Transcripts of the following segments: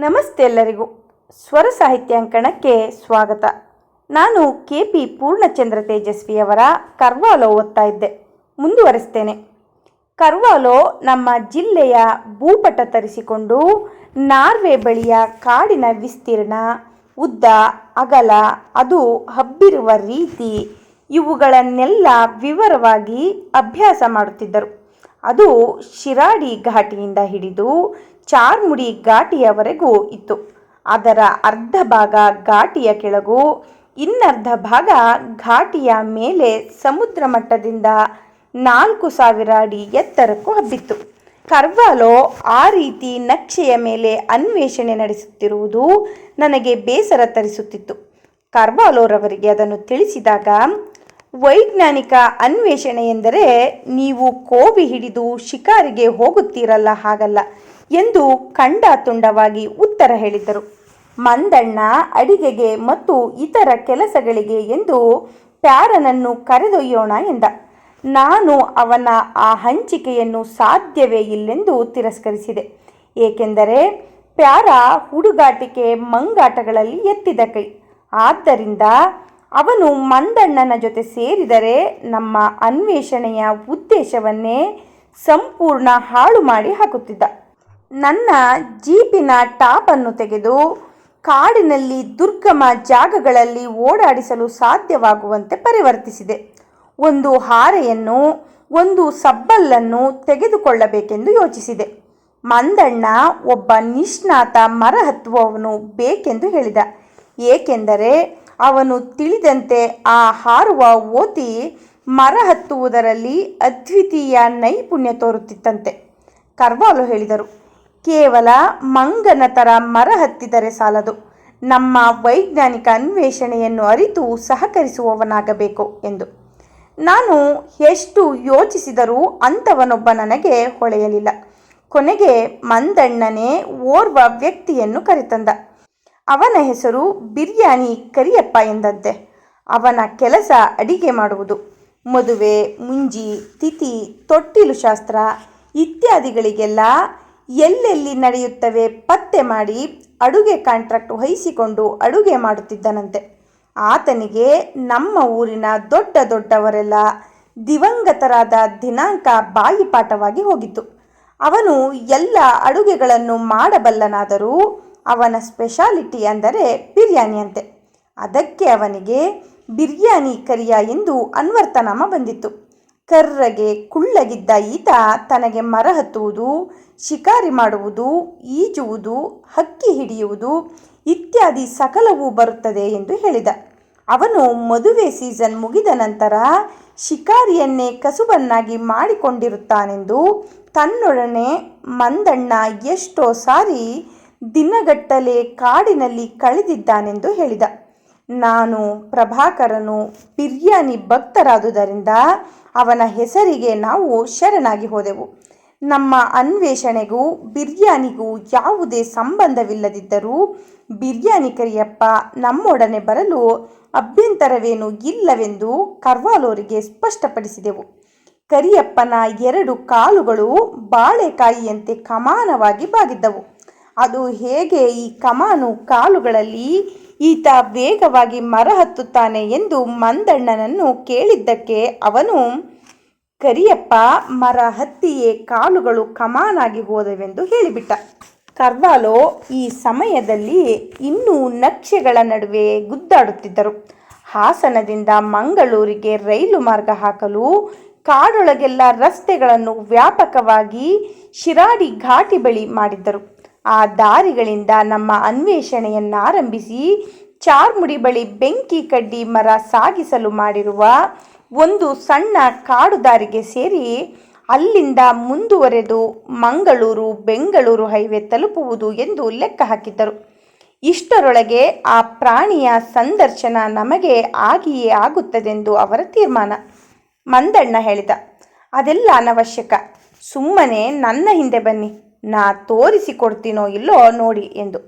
ನಮಸ್ತೆ ಎಲ್ಲರಿಗೂ. ಸ್ವರ ಸಾಹಿತ್ಯಾಂಕಣಕ್ಕೆ ಸ್ವಾಗತ. ನಾನು ಕೆ ಪಿ ಪೂರ್ಣಚಂದ್ರ ತೇಜಸ್ವಿಯವರ ಕರ್ವಾಲೋ ಓದ್ತಾ ಇದ್ದೆ. ಮುಂದುವರಿಸ್ತೇನೆ. ಕರ್ವಾಲೋ ನಮ್ಮ ಜಿಲ್ಲೆಯ ಭೂಪಟ ತರಿಸಿಕೊಂಡು ನಾರ್ವೆ ಬಳಿಯ ಕಾಡಿನ ವಿಸ್ತೀರ್ಣ, ಉದ್ದ, ಅಗಲ, ಅದು ಹಬ್ಬಿರುವ ರೀತಿ ಇವುಗಳನ್ನೆಲ್ಲ ವಿವರವಾಗಿ ಅಭ್ಯಾಸ ಮಾಡುತ್ತಿದ್ದರು. ಅದು ಶಿರಾಡಿ ಘಾಟಿಯಿಂದ ಹಿಡಿದು ಚಾರ್ಮುಡಿ ಘಾಟಿಯವರೆಗೂ ಇತ್ತು. ಅದರ ಅರ್ಧ ಭಾಗ ಘಾಟಿಯ ಕೆಳಗೂ ಇನ್ನರ್ಧ ಭಾಗ ಘಾಟಿಯ ಮೇಲೆ ಸಮುದ್ರ ಮಟ್ಟದಿಂದ ನಾಲ್ಕು ಸಾವಿರ ಅಡಿ ಎತ್ತರಕ್ಕೂ ಹಬ್ಬಿತ್ತು. ಕರ್ವಾಲೋ ಆ ರೀತಿ ನಕ್ಷೆಯ ಮೇಲೆ ಅನ್ವೇಷಣೆ ನಡೆಸುತ್ತಿರುವುದು ನನಗೆ ಬೇಸರ ತರಿಸುತ್ತಿತ್ತು. ಕರ್ವಾಲೋರವರಿಗೆ ಅದನ್ನು ತಿಳಿಸಿದಾಗ, ವೈಜ್ಞಾನಿಕ ಅನ್ವೇಷಣೆ ಎಂದರೆ ನೀವು ಕೋವಿ ಹಿಡಿದು ಶಿಕಾರಿಗೆ ಹೋಗುತ್ತೀರಲ್ಲ ಹಾಗಲ್ಲ. ಎಂದು ಖಂಡಾತುಂಡವಾಗಿ ಉತ್ತರ ಹೇಳಿದರು. ಮಂದಣ್ಣ ಅಡಿಗೆಗೆ ಮತ್ತು ಇತರ ಕೆಲಸಗಳಿಗೆ ಎಂದು ಪ್ಯಾರನನ್ನು ಕರೆದೊಯ್ಯೋಣ ಎಂದ. ನಾನು ಅವನ ಆ ಹಂಚಿಕೆಯನ್ನು ಸಾಧ್ಯವೇ ಇಲ್ಲೆಂದು ತಿರಸ್ಕರಿಸಿದೆ. ಏಕೆಂದರೆ ಪ್ಯಾರ ಹುಡುಗಾಟಿಕೆ ಮಂಗಾಟಗಳಲ್ಲಿ ಎತ್ತಿದ ಕೈ. ಆದ್ದರಿಂದ ಅವನು ಮಂದಣ್ಣನ ಜೊತೆ ಸೇರಿದರೆ ನಮ್ಮ ಅನ್ವೇಷಣೆಯ ಉದ್ದೇಶವನ್ನೇ ಸಂಪೂರ್ಣ ಹಾಳು ಮಾಡಿ ಹಾಕುತ್ತಿದ್ದ. ನನ್ನ ಜೀಪಿನ ಟಾಪನ್ನು ತೆಗೆದು ಕಾಡಿನಲ್ಲಿ ದುರ್ಗಮ ಜಾಗಗಳಲ್ಲಿ ಓಡಾಡಿಸಲು ಸಾಧ್ಯವಾಗುವಂತೆ ಪರಿವರ್ತಿಸಿದೆ. ಒಂದು ಹಾರೆಯನ್ನು, ಒಂದು ಸಬ್ಬಲ್ಲನ್ನು ತೆಗೆದುಕೊಳ್ಳಬೇಕೆಂದು ಯೋಚಿಸಿದೆ. ಮಂದಣ್ಣ ಒಬ್ಬ ನಿಷ್ಣಾತ ಮರ ಹತ್ತುವವನು ಬೇಕೆಂದು ಹೇಳಿದ. ಏಕೆಂದರೆ ಅವನು ತಿಳಿದಂತೆ ಆ ಹಾರುವ ಓತಿ ಮರ ಹತ್ತುವುದರಲ್ಲಿ ಅದ್ವಿತೀಯ ನೈಪುಣ್ಯ ತೋರುತ್ತಿತ್ತಂತೆ. ಕರ್ವಾಲು ಹೇಳಿದರು ಕೇವಲ ಮಂಗನ ಥರ ಮರ ಹತ್ತಿದರೆ ಸಾಲದು. ನಮ್ಮ ವೈಜ್ಞಾನಿಕ ಅನ್ವೇಷಣೆಯನ್ನು ಅರಿತು ಸಹಕರಿಸುವವನಾಗಬೇಕು ಎಂದು. ನಾನು ಎಷ್ಟು ಯೋಚಿಸಿದರೂ ಅಂಥವನೊಬ್ಬ ನನಗೆ ಹೊಳೆಯಲಿಲ್ಲ. ಕೊನೆಗೆ ಮಂದಣ್ಣನೇ ಓರ್ವ ವ್ಯಕ್ತಿಯನ್ನು ಕರೆತಂದ. ಅವನ ಹೆಸರು ಬಿರಿಯಾನಿ ಕರಿಯಪ್ಪ ಎಂದಂತೆ ಅವನ ಕೆಲಸ ಅಡಿಗೆ ಮಾಡುವುದು. ಮದುವೆ, ಮುಂಜಿ, ತಿಥಿ, ತೊಟ್ಟಿಲು ಶಾಸ್ತ್ರ ಇತ್ಯಾದಿಗಳಿಗೆಲ್ಲ ಎಲ್ಲೆಲ್ಲಿ ನಡೆಯುತ್ತವೆ? ಪತ್ತೆ ಮಾಡಿ ಅಡುಗೆ ಕಾಂಟ್ರಾಕ್ಟ್ ವಹಿಸಿಕೊಂಡು ಅಡುಗೆ ಮಾಡುತ್ತಿದ್ದನಂತೆ. ಆತನಿಗೆ ನಮ್ಮ ಊರಿನ ದೊಡ್ಡ ದೊಡ್ಡವರೆಲ್ಲ ದಿವಂಗತರಾದ ದಿನಾಂಕ ಬಾಯಿಪಾಠವಾಗಿ ಹೋಗಿತ್ತು. ಅವನು ಎಲ್ಲ ಅಡುಗೆಗಳನ್ನು ಮಾಡಬಲ್ಲನಾದರೂ ಅವನ ಸ್ಪೆಷಾಲಿಟಿ ಅಂದರೆ ಬಿರಿಯಾನಿ ಅಂತೆ ಅದಕ್ಕೆ ಅವನಿಗೆ ಬಿರಿಯಾನಿ ಕರಿಯ ಎಂದು ಅನ್ವರ್ಥನಾಮ ಬಂದಿತ್ತು. ಕರ್ರಗೆ ಕುಳ್ಳಗಿದ್ದ ಈತ ತನಗೆ ಮರ ಹತ್ತುವುದು ಶಿಕಾರಿ ಮಾಡುವುದು, ಈಜುವುದು, ಹಕ್ಕಿ ಹಿಡಿಯುವುದು ಇತ್ಯಾದಿ ಸಕಲವೂ ಬರುತ್ತದೆ ಎಂದು ಹೇಳಿದ. ಅವನು ಮದುವೆ ಸೀಸನ್ ಮುಗಿದ ನಂತರ ಶಿಕಾರಿಯನ್ನೇ ಕಸುಬನ್ನಾಗಿ ಮಾಡಿಕೊಂಡಿರುತ್ತಾನೆಂದು ತನ್ನೊಡನೆ ಮಂದಣ್ಣ ಎಷ್ಟೋ ಸಾರಿ ದಿನಗಟ್ಟಲೆ ಕಾಡಿನಲ್ಲಿ ಕಳೆದಿದ್ದಾನೆಂದು ಹೇಳಿದ. ನಾನು ಪ್ರಭಾಕರನು ಬಿರಿಯಾನಿ ಭಕ್ತರಾದುದರಿಂದ ಅವನ ಹೆಸರಿಗೆ ನಾವು ಶರಣಾಗಿ ಹೋದೆವು. ನಮ್ಮ ಅನ್ವೇಷಣೆಗೂ ಬಿರಿಯಾನಿಗೂ ಯಾವುದೇ ಸಂಬಂಧವಿಲ್ಲದಿದ್ದರೂ ಬಿರಿಯಾನಿ ಕರಿಯಪ್ಪ ನಮ್ಮೊಡನೆ ಬರಲು ಅಭ್ಯಂತರವೇನೂ ಇಲ್ಲವೆಂದು ಕರ್ವಾಲೋರಿಗೆ ಸ್ಪಷ್ಟಪಡಿಸಿದೆವು. ಕರಿಯಪ್ಪನ ಎರಡು ಕಾಲುಗಳು ಬಾಳೆಕಾಯಿಯಂತೆ ಕಮಾನವಾಗಿ ಬಾಗಿದ್ದವು. ಅದು ಹೇಗೆ ಈ ಕಮಾನು ಕಾಲುಗಳಲ್ಲಿ ಈತ ವೇಗವಾಗಿ ಮರ ಹತ್ತುತ್ತಾನೆ ಎಂದು ಮಂದಣ್ಣನನ್ನು ಕೇಳಿದ್ದಕ್ಕೆ ಅವನು, ಕರಿಯಪ್ಪ, ಮರ ಹತ್ತಿಯೇ ಕಾಲುಗಳು ಕಮಾನಾಗಿ ಹೋದವೆಂದು ಹೇಳಿಬಿಟ್ಟ. ಕರ್ವಾಲೋ, ಈ ಸಮಯದಲ್ಲಿ ಇನ್ನೂ ನಕ್ಷೆಗಳ ನಡುವೆ ಗುದ್ದಾಡುತ್ತಿದ್ದರು. ಹಾಸನದಿಂದ ಮಂಗಳೂರಿಗೆ ರೈಲು ಮಾರ್ಗ ಹಾಕಲು ಕಾಡೊಳಗೆಲ್ಲ ರಸ್ತೆಗಳನ್ನು ವ್ಯಾಪಕವಾಗಿ ಶಿರಾಡಿ ಘಾಟಿ ಬಳಿ ಮಾಡಿದ್ದರು. ಆ ದಾರಿಗಳಿಂದ ನಮ್ಮ ಅನ್ವೇಷಣೆಯನ್ನಾರಂಭಿಸಿ ಚಾರ್ಮುಡಿ ಬಳಿ ಬೆಂಕಿ ಕಡ್ಡಿ ಮರ ಸಾಗಿಸಲು ಮಾಡಿರುವ ಒಂದು ಸಣ್ಣ ಕಾಡು ದಾರಿಗೆ ಸೇರಿ ಅಲ್ಲಿಂದ ಮುಂದುವರೆದು ಮಂಗಳೂರು, ಬೆಂಗಳೂರು ಹೈವೇ ತಲುಪುವುದು ಎಂದು ಲೆಕ್ಕ ಹಾಕಿದ್ದರು. ಇಷ್ಟರೊಳಗೆ ಆ ಪ್ರಾಣಿಯ ಸಂದರ್ಶನ ನಮಗೆ ಆಗಿಯೇ ಆಗುತ್ತದೆಂದು ಅವರ ತೀರ್ಮಾನ. ಮಂದಣ್ಣ ಹೇಳಿದ, ಅದೆಲ್ಲ ಅನವಶ್ಯಕ. ಸುಮ್ಮನೆ ನನ್ನ ಹಿಂದೆ ಬನ್ನಿ. ನಾ ತೋರಿಸಿಕೊಡ್ತೀನೋ ಇಲ್ಲೋ ನೋಡಿ ಎಂದು.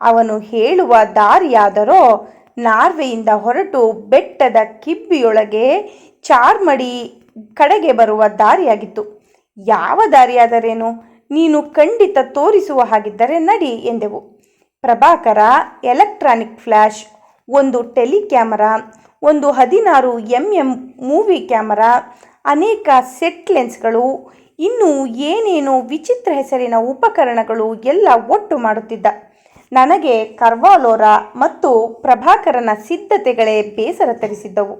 ಅವನು ಹೇಳುವ ದಾರಿಯಾದರೋ ನಾರ್ವೆಯಿಂದ ಹೊರಟು ಬೆಟ್ಟದ ಕಿಬ್ಬಿಯೊಳಗೆ ಚಾರ್ಮಡಿ ಕಡೆಗೆ ಬರುವ ದಾರಿಯಾಗಿತ್ತು. ಯಾವ ದಾರಿಯಾದರೇನು? ನೀನು ಖಂಡಿತ ತೋರಿಸುವ ಹಾಗಿದ್ದರೆ ನಡಿ ಎಂದೆವು. ಪ್ರಭಾಕರ, ಎಲೆಕ್ಟ್ರಾನಿಕ್ ಫ್ಲ್ಯಾಶ್ ಒಂದು ಟೆಲಿ ಕ್ಯಾಮರಾ ಒಂದು ಹದಿನಾರು ಎಂ ಎಂ ಮೂವಿ ಕ್ಯಾಮರಾ, ಅನೇಕ ಸೆಟ್ ಲೆನ್ಸ್ಗಳು ಇನ್ನು ಏನೇನೋ ವಿಚಿತ್ರ ಹೆಸರಿನ ಉಪಕರಣಗಳು ಎಲ್ಲ ಒಟ್ಟು ಮಾಡುತ್ತಿದ್ದ. ನನಗೆ ಕರ್ವಾಲೋರ ಮತ್ತು ಪ್ರಭಾಕರನ ಸಿದ್ಧತೆಗಳೇ ಬೇಸರ ತರಿಸಿದ್ದವು.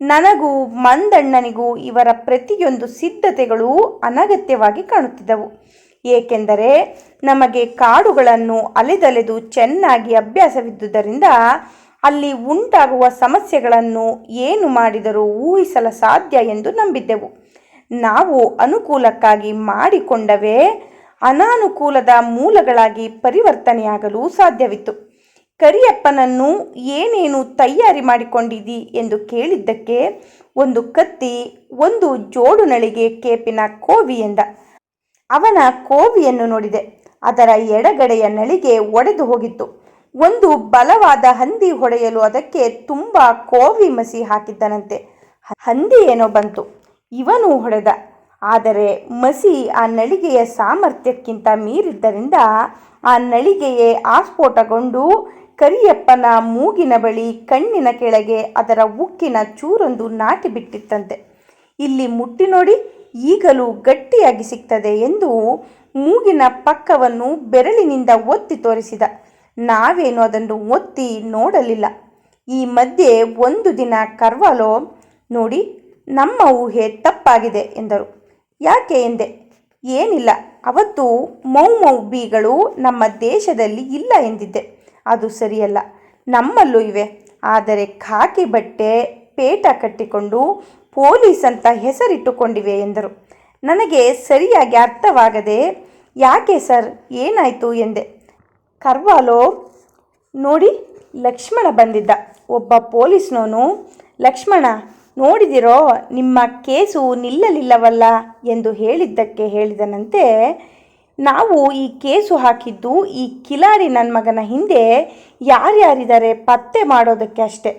ನನಗೂ ಮಂದಣ್ಣನಿಗೂ ಇವರ ಪ್ರತಿಯೊಂದು ಸಿದ್ಧತೆಗಳು ಅನಗತ್ಯವಾಗಿ ಕಾಣುತ್ತಿದ್ದವು. ಏಕೆಂದರೆ ನಮಗೆ ಕಾಡುಗಳನ್ನು ಅಲೆದಲೆದು ಚೆನ್ನಾಗಿ ಅಭ್ಯಾಸವಿದ್ದುದರಿಂದ ಅಲ್ಲಿ ಉಂಟಾಗುವ ಸಮಸ್ಯೆಗಳನ್ನು ಏನು ಮಾಡಿದರೂ ಊಹಿಸಲು ಸಾಧ್ಯ ಎಂದು ನಂಬಿದ್ದೆವು. ನಾವು ಅನುಕೂಲಕ್ಕಾಗಿ ಮಾಡಿಕೊಂಡವೇ ಅನಾನುಕೂಲದ ಮೂಲಗಳಾಗಿ ಪರಿವರ್ತನೆಯಾಗಲು ಸಾಧ್ಯವಿತ್ತು. ಕರಿಯಪ್ಪನನ್ನು ಏನೇನು ತಯಾರಿ ಮಾಡಿಕೊಂಡಿದ್ದಿ ಎಂದು ಕೇಳಿದ್ದಕ್ಕೆ ಒಂದು ಕತ್ತಿ, ಒಂದು ಜೋಡು ನಳಿಗೆ ಕೇಪಿನ ಕೋವಿ ಎಂದ. ಅವನ ಕೋವಿಯನ್ನು ನೋಡಿದೆ. ಅದರ ಎಡಗಡೆಯ ನಳಿಗೆ ಒಡೆದು ಹೋಗಿತ್ತು. ಒಂದು ಬಲವಾದ ಹಂದಿ ಹೊಡೆಯಲು ಅದಕ್ಕೆ ತುಂಬ ಕೋವಿ ಮಸಿ ಹಾಕಿದ್ದನಂತೆ. ಹಂದಿ ಏನೋ ಬಂತು. ಇವನು ಹೊಡೆದ. ಆದರೆ ಮಸಿ ಆ ನಳಿಗೆಯ ಸಾಮರ್ಥ್ಯಕ್ಕಿಂತ ಮೀರಿದ್ದರಿಂದ ಆ ನಳಿಗೆಯೇ ಆಸ್ಫೋಟಗೊಂಡು ಕರಿಯಪ್ಪನ ಮೂಗಿನ ಬಳಿ ಕಣ್ಣಿನ ಕೆಳಗೆ ಅದರ ಉಕ್ಕಿನ ಚೂರೊಂದು ನಾಟಿ ಬಿಟ್ಟಿತ್ತಂತೆ ಇಲ್ಲಿ ಮುಟ್ಟಿ ನೋಡಿ ಈಗಲೂ ಗಟ್ಟಿಯಾಗಿ ಸಿಗ್ತದೆ ಎಂದು ಮೂಗಿನ ಪಕ್ಕವನ್ನು ಬೆರಳಿನಿಂದ ಒತ್ತಿ ತೋರಿಸಿದ. ನಾವೇನು ಅದನ್ನು ಒತ್ತಿ ನೋಡಲಿಲ್ಲ. ಈ ಮಧ್ಯೆ ಒಂದು ದಿನ ಕರ್ವಾಲೋ, ನೋಡಿ ನಮ್ಮ ಊಹೆ ತಪ್ಪಾಗಿದೆ ಎಂದರು. ಯಾಕೆ ಎಂದೆ? ಏನಿಲ್ಲ, ಅವತ್ತು ಮೌ ಮೌ ನಮ್ಮ ದೇಶದಲ್ಲಿ ಇಲ್ಲ ಎಂದಿದ್ದೆ. ಅದು ಸರಿಯಲ್ಲ, ನಮ್ಮಲ್ಲೂ ಇವೆ. ಆದರೆ ಖಾಕಿ ಬಟ್ಟೆ, ಪೇಟ ಕಟ್ಟಿಕೊಂಡು ಪೊಲೀಸ್ ಅಂತ ಹೆಸರಿಟ್ಟುಕೊಂಡಿವೆ ಎಂದರು. ನನಗೆ ಸರಿಯಾಗಿ ಅರ್ಥವಾಗದೆ, ಯಾಕೆ ಸರ್, ಏನಾಯಿತು? ಎಂದೆ. ಕರ್ವಾಲೋ, ನೋಡಿ, ಲಕ್ಷ್ಮಣ ಬಂದಿದ್ದ. ಒಬ್ಬ ಪೊಲೀಸ್ನವನು ಲಕ್ಷ್ಮಣ ನೋಡಿದಿರೋ, ನಿಮ್ಮ ಕೇಸು ನಿಲ್ಲಲಿಲ್ಲವಲ್ಲ ಎಂದು ಹೇಳಿದ್ದಕ್ಕೆ ಹೇಳಿದನಂತೆ, ನಾವು ಈ ಕೇಸು ಹಾಕಿದ್ದು ಈ ಕಿಲಾಡಿ ನನ್ನ ಮಗನ ಹಿಂದೆ ಯಾರ್ಯಾರಿದ್ದಾರೆ ಪತ್ತೆ ಮಾಡೋದಕ್ಕೆ ಅಷ್ಟೆ.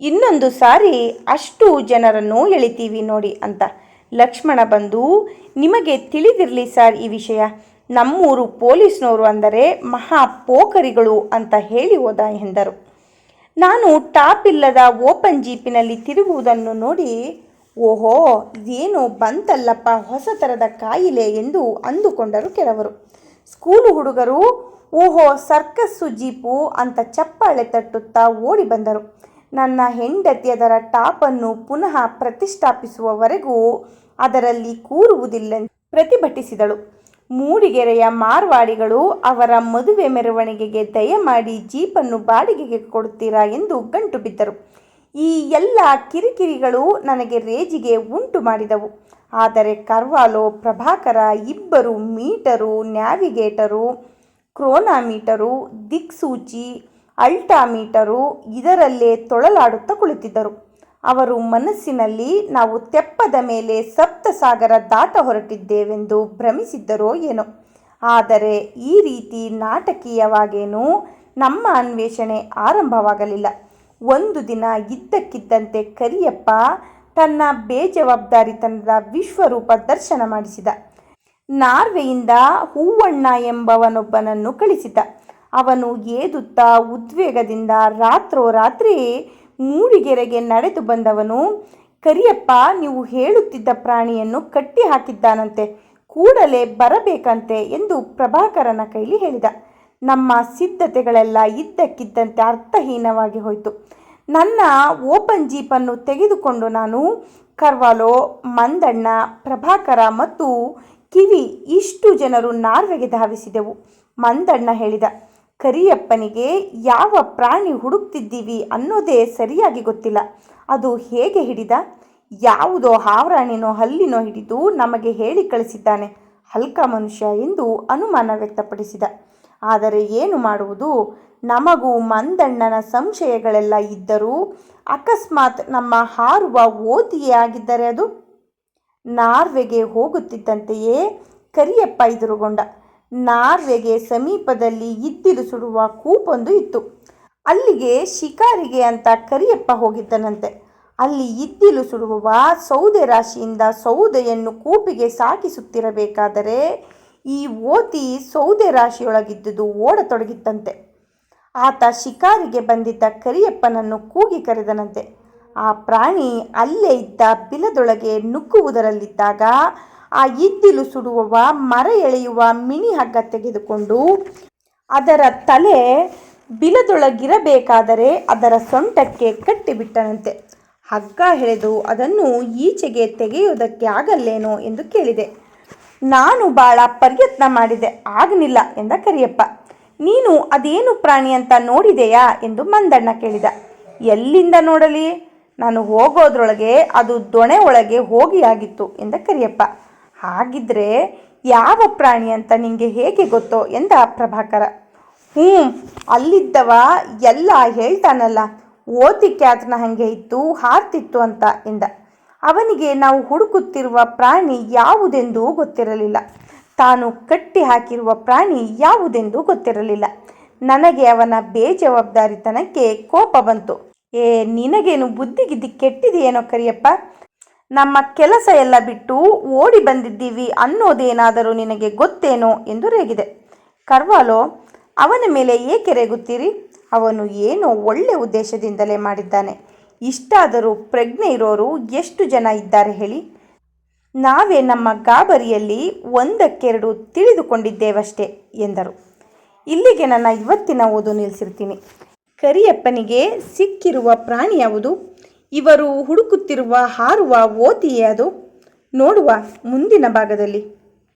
ಇನ್ನೊಂದು ಸಾರಿ ಅಷ್ಟು ಜನರನ್ನು ಎಳಿತೀವಿ ನೋಡಿ ಅಂತ. ಲಕ್ಷ್ಮಣ ಬಂದು, ನಿಮಗೆ ತಿಳಿದಿರಲಿ ಸರ್ ಈ ವಿಷಯ. ನಮ್ಮೂರು ಪೊಲೀಸ್ನವರು ಅಂದರೆ ಮಹಾ ಪೋಖರಿಗಳು ಅಂತ ಹೇಳಿ ಹೋದ ಎಂದರು. ನಾನು ಟಾಪ್ ಇಲ್ಲದ ಓಪನ್ ಜೀಪಿನಲ್ಲಿ ತಿರುಗುವುದನ್ನು ನೋಡಿ, ಓಹೋ ಇದೇನು ಬಂತಲ್ಲಪ್ಪ ಹೊಸ ಥರದ ಕಾಯಿಲೆ ಎಂದು ಅಂದುಕೊಂಡರು ಕೆಲವರು. ಸ್ಕೂಲು ಹುಡುಗರು, ಓಹೋ, ಸರ್ಕಸ್ಸು ಜೀಪು ಅಂತ ಚಪ್ಪಾಳೆ ತಟ್ಟುತ್ತಾ ಓಡಿ ಬಂದರು. ನನ್ನ ಹೆಂಡತಿ ಅದರ ಟಾಪನ್ನು ಪುನಃ ಪ್ರತಿಷ್ಠಾಪಿಸುವವರೆಗೂ ಅದರಲ್ಲಿ ಕೂರುವುದಿಲ್ಲ ಪ್ರತಿಭಟಿಸಿದಳು. ಮೂಡಿಗೆರೆಯ ಮಾರ್ವಾಡಿಗಳು ಅವರ ಮದುವೆ ಮೆರವಣಿಗೆಗೆ ದಯಮಾಡಿ ಜೀಪನ್ನು ಬಾಡಿಗೆಗೆ ಕೊಡುತ್ತೀರಾ ಎಂದು ಗಂಟು ಬಿದ್ದರು. ಈ ಎಲ್ಲ ಕಿರಿಕಿರಿಗಳು ನನಗೆ ರೇಜಿಗೆ ಉಂಟು ಮಾಡಿದವು. ಆದರೆ ಕರ್ವಾಲೋ, ಪ್ರಭಾಕರ, ಇಬ್ಬರು ಮೀಟರು, ನ್ಯಾವಿಗೇಟರು, ಕ್ರೋನಾಮೀಟರು, ದಿಕ್ಸೂಚಿ, ಅಲ್ಟಾಮೀಟರು ಇದರಲ್ಲೇ ತೊಳಲಾಡುತ್ತಾ ಕುಳಿತಿದ್ದರು. ಅವರು ಮನಸ್ಸಿನಲ್ಲಿ ನಾವು ತೆಪ್ಪದ ಮೇಲೆ ಸಪ್ತಸಾಗರ ದಾಟ ಹೊರಟಿದ್ದೇವೆಂದು ಭ್ರಮಿಸಿದ್ದರೋ ಏನೋ. ಆದರೆ ಈ ರೀತಿ ನಾಟಕೀಯವಾಗೇನೂ ನಮ್ಮ ಅನ್ವೇಷಣೆ ಆರಂಭವಾಗಲಿಲ್ಲ. ಒಂದು ದಿನ ಇದ್ದಕ್ಕಿದ್ದಂತೆ ಕರಿಯಪ್ಪ ತನ್ನ ಬೇಜವಾಬ್ದಾರಿತನದ ವಿಶ್ವರೂಪ ದರ್ಶನ ಮಾಡಿಸಿದ. ನಾರ್ವೆಯಿಂದ ಹೂವಣ್ಣ ಎಂಬವನೊಬ್ಬನನ್ನು ಕಳಿಸಿದ. ಅವನು ಏದುತ್ತಾ ಉದ್ವೇಗದಿಂದ ರಾತ್ರೋರಾತ್ರಿ ಮೂಡಿಗೆರೆಗೆ ನಡೆದು ಬಂದವನು, ಕರಿಯಪ್ಪ, ನೀವು ಹೇಳುತ್ತಿದ್ದ ಪ್ರಾಣಿಯನ್ನು ಕಟ್ಟಿ ಹಾಕಿದ್ದಾನಂತೆ ಕೂಡಲೇ ಬರಬೇಕಂತೆ ಎಂದು ಪ್ರಭಾಕರನ ಕೈಲಿ ಹೇಳಿದ. ನಮ್ಮ ಸಿದ್ಧತೆಗಳೆಲ್ಲ ಇದ್ದಕ್ಕಿದ್ದಂತೆ ಅರ್ಥಹೀನವಾಗಿ ಹೋಯಿತು. ನನ್ನ ಓಪನ್ ಜೀಪನ್ನು ತೆಗೆದುಕೊಂಡು ನಾನು ಕರ್ವಾಲೋ, ಮಂದಣ್ಣ, ಪ್ರಭಾಕರ ಮತ್ತು ಕಿವಿ ಇಷ್ಟು ಜನರು ನಾರ್ವೆಗೆ ಧಾವಿಸಿದೆವು, ಮಂದಣ್ಣ ಹೇಳಿದ. ಕರಿಯಪ್ಪನಿಗೆ ಯಾವ ಪ್ರಾಣಿ ಹುಡುಕ್ತಿದ್ದೀವಿ ಅನ್ನೋದೇ ಸರಿಯಾಗಿ ಗೊತ್ತಿಲ್ಲ. ಅದು ಹೇಗೆ ಹಿಡಿದ? ಯಾವುದೋ ಹಾವರಾಣಿನೋ ಹಲ್ಲಿನೋ ಹಿಡಿದು ನಮಗೆ ಹೇಳಿ ಕಳಿಸಿದ್ದಾನೆ. ಹಲ್ಕ ಮನುಷ್ಯ ಎಂದು ಅನುಮಾನ ವ್ಯಕ್ತಪಡಿಸಿದ. ಆದರೆ ಏನು ಮಾಡುವುದು? ನಮಗೂ ಮಂದಣ್ಣನ ಸಂಶಯಗಳೆಲ್ಲ ಇದ್ದರೂ ಅಕಸ್ಮಾತ್ ನಮ್ಮ ಹಾರುವ ಓದಿಯೇ ಆಗಿದ್ದರೆ ಅದು? ನಾರ್ವೆಗೆ ಹೋಗುತ್ತಿದ್ದಂತೆಯೇ ಕರಿಯಪ್ಪ ಎದುರುಗೊಂಡ. ನಾರ್ವೆಗೆ ಸಮೀಪದಲ್ಲಿ ಇದ್ದಿಲು ಸುಡುವ ಕೂಪೊಂದು ಇತ್ತು. ಅಲ್ಲಿಗೆ ಶಿಕಾರಿಗೆ ಅಂತ ಕರಿಯಪ್ಪ ಹೋಗಿದ್ದನಂತೆ. ಅಲ್ಲಿ ಇದ್ದಿಲು ಸುಡುವ ಸೌದೆ ರಾಶಿಯಿಂದ ಸೌದೆಯನ್ನು ಕೂಪಿಗೆ ಸಾಕಿಸುತ್ತಿರಬೇಕಾದರೆ ಈ ಓತಿ ಸೌದೆ ರಾಶಿಯೊಳಗಿದ್ದುದು ಓಡತೊಡಗಿತ್ತಂತೆ. ಆತ ಶಿಕಾರಿಗೆ ಬಂದಿದ್ದ ಕರಿಯಪ್ಪನನ್ನು ಕೂಗಿ ಕರೆದನಂತೆ. ಆ ಪ್ರಾಣಿ ಅಲ್ಲೇ ಇದ್ದ ಬಿಲದೊಳಗೆ ನುಗ್ಗುವುದರಲ್ಲಿದ್ದಾಗ ಆ ಇದ್ದಿಲು ಸುಡುವವ, ಮರ ಎಳೆಯುವ ಮಿನಿ ಹಗ್ಗ ತೆಗೆದುಕೊಂಡು ಅದರ ತಲೆ ಬಿಲದೊಳಗಿರಬೇಕಾದರೆ ಅದರ ಸೊಂಟಕ್ಕೆ ಕಟ್ಟಿಬಿಟ್ಟನಂತೆ. ಹಗ್ಗ ಎಳೆದು ಅದನ್ನು ಈಚೆಗೆ ತೆಗೆಯುವುದಕ್ಕೆ ಆಗಲ್ಲೇನೋ ಎಂದು ಕೇಳಿದೆ. ನಾನು ಭಾಳ ಪ್ರಯತ್ನ ಮಾಡಿದೆ, ಆಗಲಿಲ್ಲ ಎಂದ ಕರಿಯಪ್ಪ. ನೀನು ಅದೇನು ಪ್ರಾಣಿ ಅಂತ ನೋಡಿದೆಯಾ ಎಂದು ಮಂದಣ್ಣ ಕೇಳಿದ. ಎಲ್ಲಿಂದ ನೋಡಲಿ? ನಾನು ಹೋಗೋದ್ರೊಳಗೆ ಅದು ದೊಣೆ ಒಳಗೆ ಹೋಗಿ ಆಗಿತ್ತು ಎಂದ ಕರಿಯಪ್ಪ. ಹಾಗಿದ್ರೆ ಯಾವ ಪ್ರಾಣಿ ಅಂತ ನಿಂಗೆ ಹೇಗೆ ಗೊತ್ತೋ ಎಂದ ಪ್ರಭಾಕರ. ಹ್ಞೂ ಅಲ್ಲಿದ್ದವ ಎಲ್ಲ ಹೇಳ್ತಾನಲ್ಲ ಓತಿ ಕ್ಯಾತ್ನ ಹಾಗೆ ಇತ್ತು ಹಾರ್ತಿತ್ತು ಅಂತ ಎಂದ. ಅವನಿಗೆ ನಾವು ಹುಡುಕುತ್ತಿರುವ ಪ್ರಾಣಿ ಯಾವುದೆಂದೂ ಗೊತ್ತಿರಲಿಲ್ಲ. ತಾನು ಕಟ್ಟಿ ಹಾಕಿರುವ ಪ್ರಾಣಿ ಯಾವುದೆಂದೂ ಗೊತ್ತಿರಲಿಲ್ಲ. ನನಗೆ ಅವನ ಬೇಜವಾಬ್ದಾರಿತನಕ್ಕೆ ಕೋಪ ಬಂತು. ಏ, ನಿನಗೇನು ಬುದ್ಧಿಗಿದ್ದಿ ಕೆಟ್ಟಿದೆಯೇನೋ ಕರಿಯಪ್ಪ. ನಮ್ಮ ಕೆಲಸ ಎಲ್ಲ ಬಿಟ್ಟು ಓಡಿ ಬಂದಿದ್ದೀವಿ ಅನ್ನೋದೇನಾದರೂ ನಿನಗೆ ಗೊತ್ತೇನೋ ಎಂದು ರೇಗಿದೆ. ಕರ್ವಾಲೋ, ಅವನ ಮೇಲೆ ಏಕೆ ರೇಗುತ್ತೀರಿ? ಅವನು ಏನೋ ಒಳ್ಳೆ ಉದ್ದೇಶದಿಂದಲೇ ಮಾಡಿದ್ದಾನೆ. ಇಷ್ಟಾದರೂ ಪ್ರಜ್ಞೆ ಇರೋರು ಎಷ್ಟು ಜನ ಇದ್ದಾರೆ ಹೇಳಿ. ನಾವೇ ನಮ್ಮ ಗಾಬರಿಯಲ್ಲಿ ಒಂದಕ್ಕೆರಡು ತಿಳಿದುಕೊಂಡಿದ್ದೇವಷ್ಟೇ ಎಂದರು. ಇಲ್ಲಿಗೆ ನನ್ನ ಇವತ್ತಿನ ಓದು ನಿಲ್ಲಿಸಿರ್ತೀನಿ. ಕರಿಯಪ್ಪನಿಗೆ ಸಿಕ್ಕಿರುವ ಪ್ರಾಣಿ ಯಾವುದು? ಇವರು ಹುಡುಕುತ್ತಿರುವ ಹಾರುವ ಓತಿಯೇ ಅದು? ನೋಡುವ ಮುಂದಿನ ಭಾಗದಲ್ಲಿ.